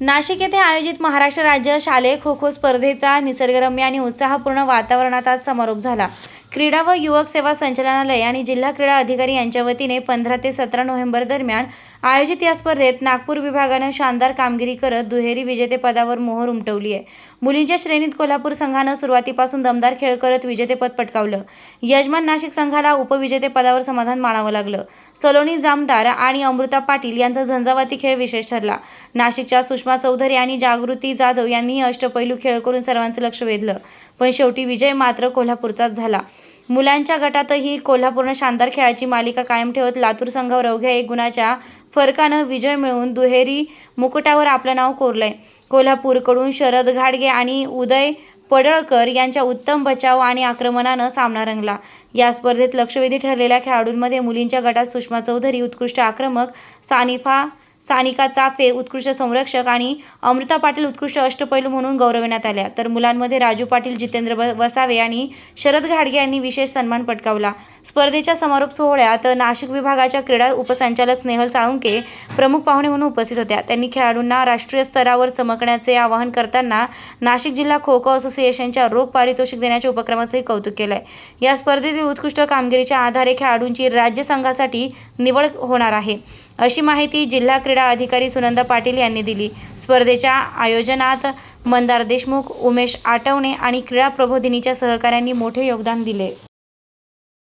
नाशिक येथे आयोजित महाराष्ट्र राज्य शालेय खो खो स्पर्धेचा निसर्गरम्य आणि उत्साहपूर्ण वातावरणात आज समारोप झाला. क्रीडा व युवक सेवा संचालनालय आणि जिल्हा क्रीडा अधिकारी यांच्या वतीने पंधरा ते सतरा नोव्हेंबर दरम्यान आयोजित या स्पर्धेत नागपूर विभागानं शानदार कामगिरी करत दुहेरी विजेतेपदावर मोहर उमटवली आहे. मुलींच्या श्रेणीत कोल्हापूर संघानं सुरुवातीपासून दमदार खेळ करत विजेतेपद पटकावलं. यजमान नाशिक संघाला उपविजेतेपदावर समाधान मानावं लागलं. सलोनी जामदार आणि अमृता पाटील यांचा झंझावाती खेळ विशेष ठरला. नाशिकच्या सुषमा चौधरी आणि जागृती जाधव यांनी अष्टपैलू खेळ करून सर्वांचं लक्ष वेधलं. पण शेवटी विजय मात्र कोल्हापूरचाच झाला. मुलांच्या गटातही कोल्हापूरनं शानदार खेळाची मालिका कायम ठेवत लातूर संघावर अवघ्या एक गुणाच्या फरकानं विजय मिळवून दुहेरी मुकुटावर आपलं नाव कोरलंय. कोल्हापूरकडून शरद घाडगे आणि उदय पडळकर यांच्या उत्तम बचाव आणि आक्रमणानं सामना रंगला. या स्पर्धेत लक्षवेधी ठरलेल्या खेळाडूंमध्ये मुलींच्या गटात सुषमा चौधरी उत्कृष्ट आक्रमक सानिफा सानिका चाफे उत्कृष्ट संरक्षक आणि अमृता पाटील उत्कृष्ट अष्टपैलू म्हणून गौरविण्यात आल्या. तर मुलांमध्ये राजू पाटील जितेंद्र वसावे आणि शरद घाडगे यांनी विशेष सन्मान पटकावला. स्पर्धेच्या समारोप सोहळ्यात नाशिक विभागाच्या क्रीडा उपसंचालक स्नेहल साळुंके प्रमुख पाहुणे म्हणून उपस्थित होत्या. त्यांनी खेळाडूंना राष्ट्रीय स्तरावर चमकण्याचे आवाहन करताना नाशिक जिल्हा खो खो असोसिएशनच्या रोख पारितोषिक देण्याच्या उपक्रमाचंही कौतुक केलंय. या स्पर्धेतील उत्कृष्ट कामगिरीच्या आधारे खेळाडूंची राज्य संघासाठी निवड होणार आहे. अशी माहिती जिल्हा क्रीडा अधिकारी सुनंदा पाटील यांनी दिली. स्पर्धेच्या आयोजनात मंदार देशमुख उमेश आटवणे आणि क्रीडा प्रबोधिनीच्या सहकाऱ्यांनी मोठे योगदान दिले.